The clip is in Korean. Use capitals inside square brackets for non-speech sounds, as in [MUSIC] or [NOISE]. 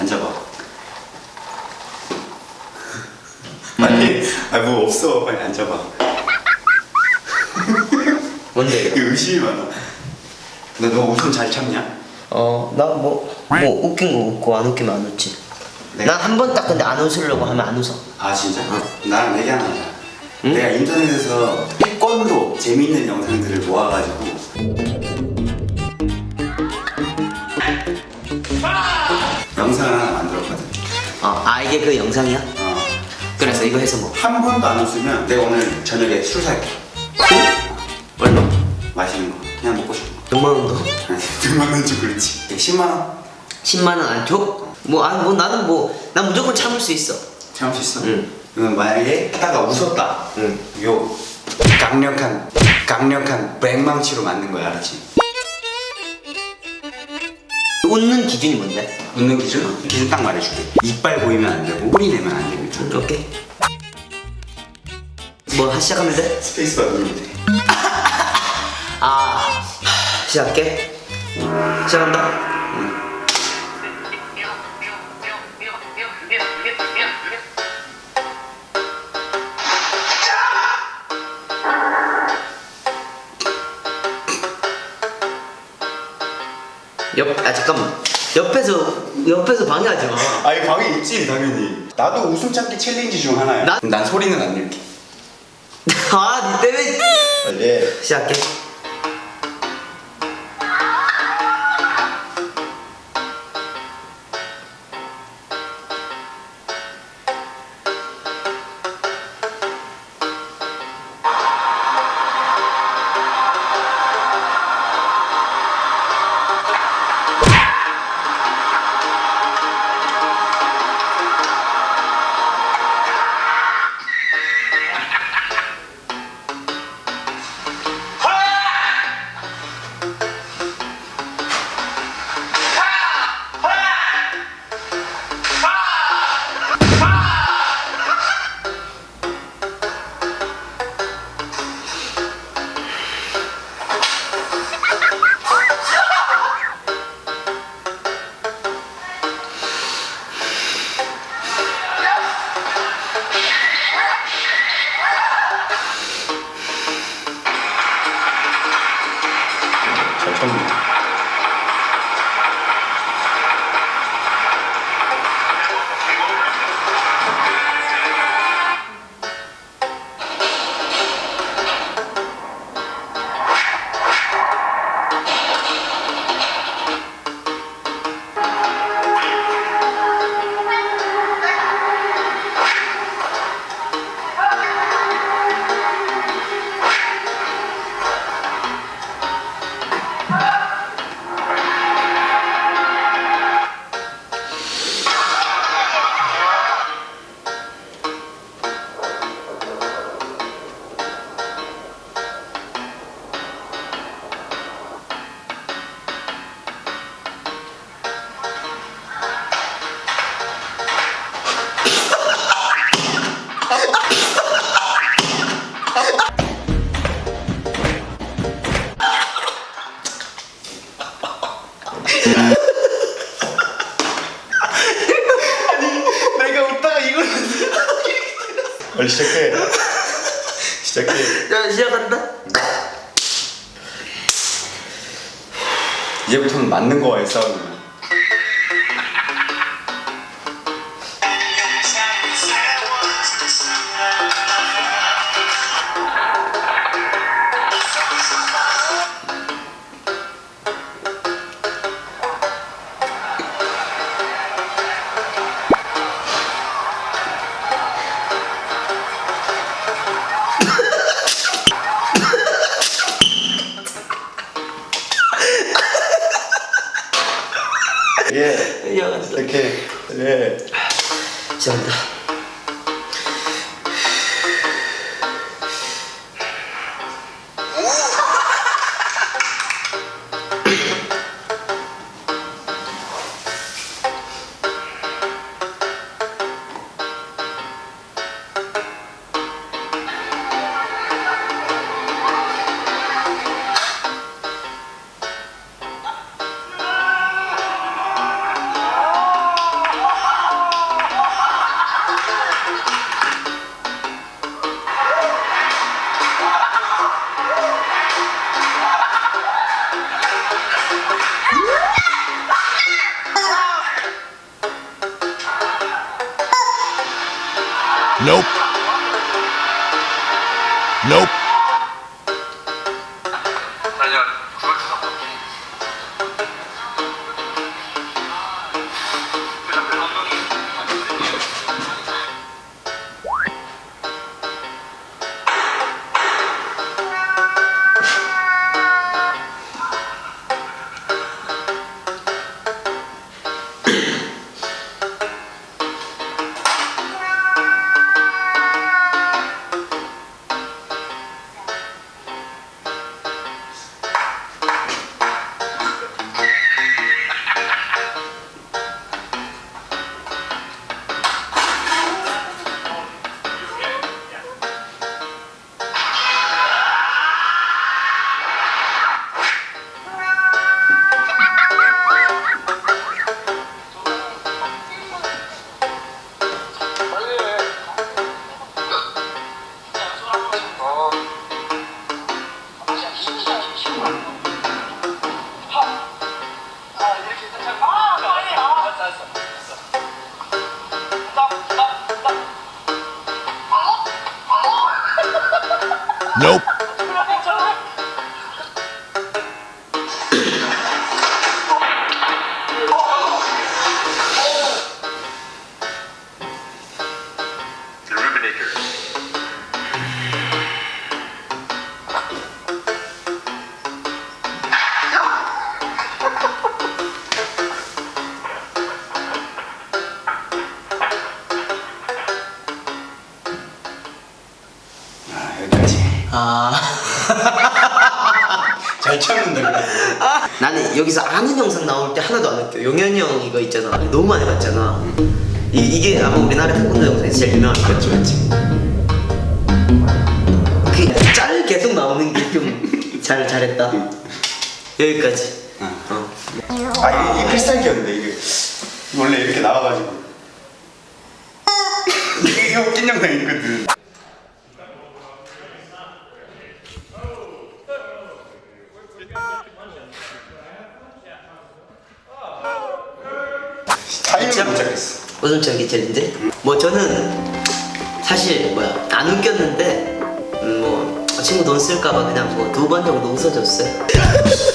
앉아봐. [LAUGHS] 아니, 아니 뭐 없어. 빨리 앉아봐. [LAUGHS] 뭔데? 이거 의심이 많아. 너, 너 웃음 잘 참냐? 어, 나 뭐, 뭐 웃긴 거 웃고 안 웃기면 안 웃지. 네. 난한 번 딱 근데 안 웃으려고 하면 안 웃어. 아 진짜? 나랑 얘기 하나 하자. 응? 내가 인터넷에서 태권도 재밌는 영상들을 모아가지고 영상을 하나 만들었거든. 어, 아 이게 그 영상이야? 어. 그래서 이거 해서 뭐? 한 번도 안 웃으면 내가 오늘 저녁에 술 살게. 얼마? 맛있는 거. 그냥 먹고 싶은 거. 100만 원도? 아니, 100만 원지 그렇지. 10만 원? 10만 원 안 줘? 뭐, 아, 뭐 나는 뭐, 난 무조건 참을 수 있어. 참을 수 있어? 응. 그러면 만약에 하다가 웃었다. 응. 요 강력한 강력한 맹망치로 맞는 거야, 알았지? 웃는 기준이 뭔데? 웃는 기준? 기준 딱 말해줄게. 이빨 보이면 안 되고 소리 내면 안 됩니다. 오케이. 뭐, 하- 시작하면 돼? 스페이스바 누르면 돼. [LAUGHS] 아, 시작할게. 시작한다. 옆, 아 잠깐만. 옆에서 옆에서 방해하지 마. 아니 방에 있지 당연히. 나도 웃음 참기 챌린지 중 하나야. 나- 난 소리는 안 낼게. [LAUGHS] 아, 니 때문에. 빨리. 시작할 시작해. 자, 시작한다. 이제부터는 맞는 거와의 싸움이야. 이렇게 예. 시작한다. Nope. Nope. 나는 여기서 아는 영상 나올 때 하나도 안 웃겨 용현이 형 이거 있잖아. 너무 많이 봤잖아. 이, 이게 아마 우리나라 태권도 영상에서 제일 유명한 거 맞지 맞지 그짤 계속 나오는 게 좀 잘 잘했다. 여기까지. 응. 어. 아 이게, 이게 필살기였는데 이게. 원래 이렇게 나와가지고. 이게 웃긴 영상 있거든 타이밍을 못 잡겠어 웃음 참기 챌린지? 뭐 저는 사실 뭐야 안 웃겼는데 음, 뭐 친구 돈 쓸까봐 그냥 뭐 두 번 정도 웃어줬어요 [LAUGHS]